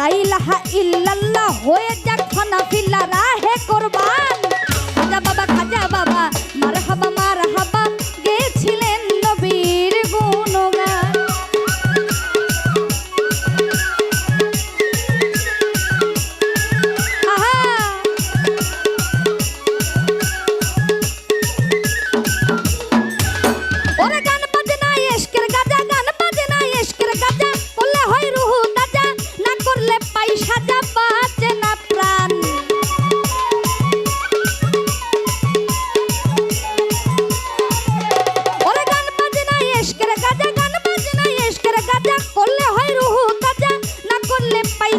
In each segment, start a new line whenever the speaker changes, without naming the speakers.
লাইলাহা ইল্লাল্লাহ হয়ে যাক ফানা ফিল্লারা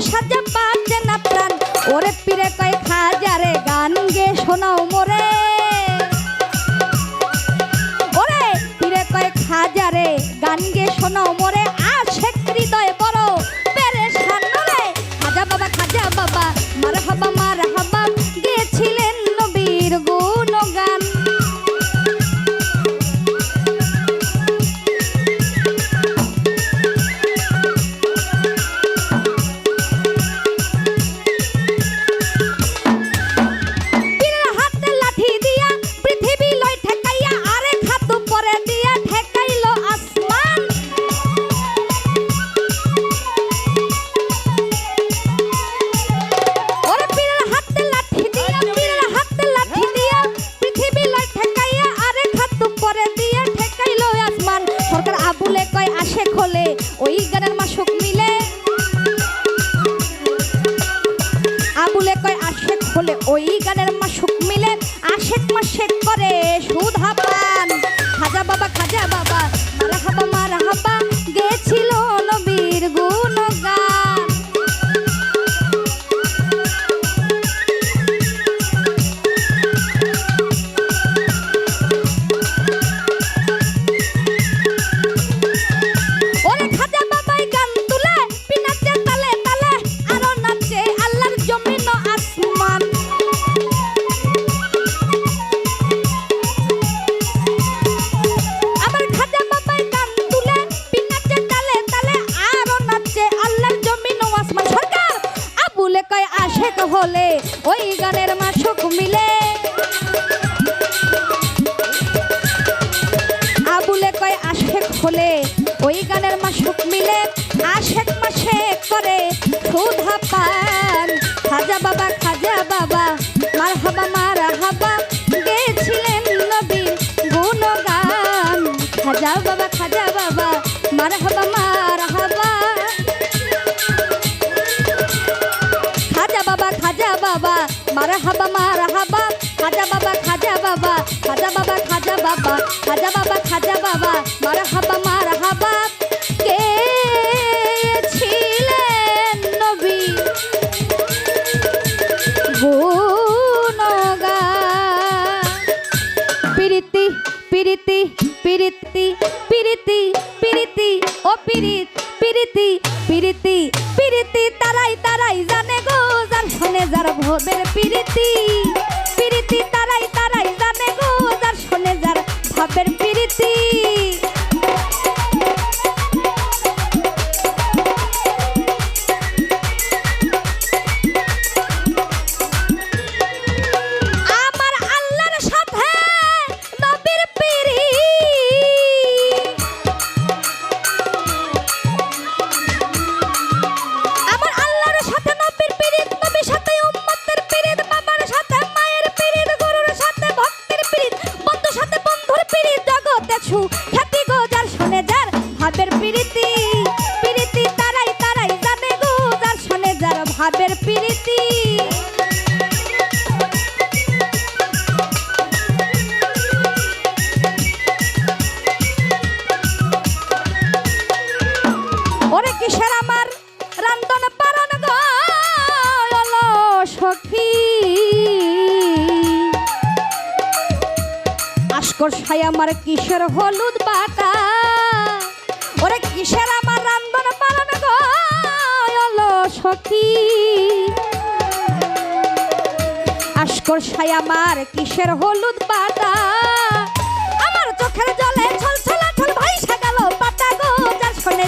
সাজা পাচ্ছে না প্রাণ। ওরে পিরে কয় খাজারে গান গে, শোনাও মোরে। ওরে পিরে কয় খাজারে গান গে, শোনাও মোরে। ওই গানের মা সুখ মিলে। আবুলে কয় আশেক হলে ওই গানের মা সুখ মিলে। আশেক মা শেখ করে সুধা পান titih সাই আমার কিসের হলুদ বাটা। ওরে কিসের আমার রান্দন পালন গলো সখী। আসকর সাই আমার কিসের হলুদ বাটা। আমার চোখের জলে ছল ছলা ছল ভাই সাগালো পাতা গো, যার শোনে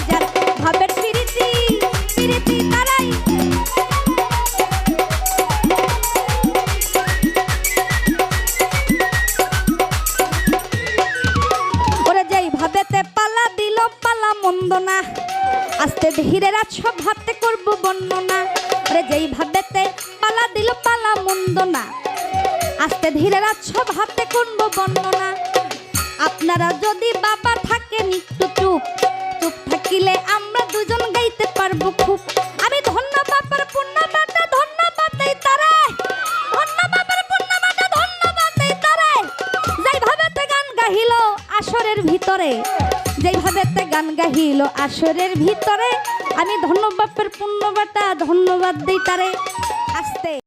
পালা মন্দ না আস্তে ধীরে রাত সব হাতে করব বর্ণনা আপনারা যদি বাবা থাকেন একটু চুপ চুপ থাকিলে আমরা দুজন গাইতে পারব খুব। আমি ধন্য বাবার পূর্ণ বাটা ধন্যবাদ দেই তারে ধন্য বাবার পূর্ণ বাটা ধন্যবাদ দেই তারে যেই ভাবেতে গান গাহিল আসরের ভিতরে যেই ভাবেতে গান গাহিল আসরের ভিতরে, আমি ধন্য বাপের পূর্ণ বাটা ধন্যবাদ দেই তারে আসতে।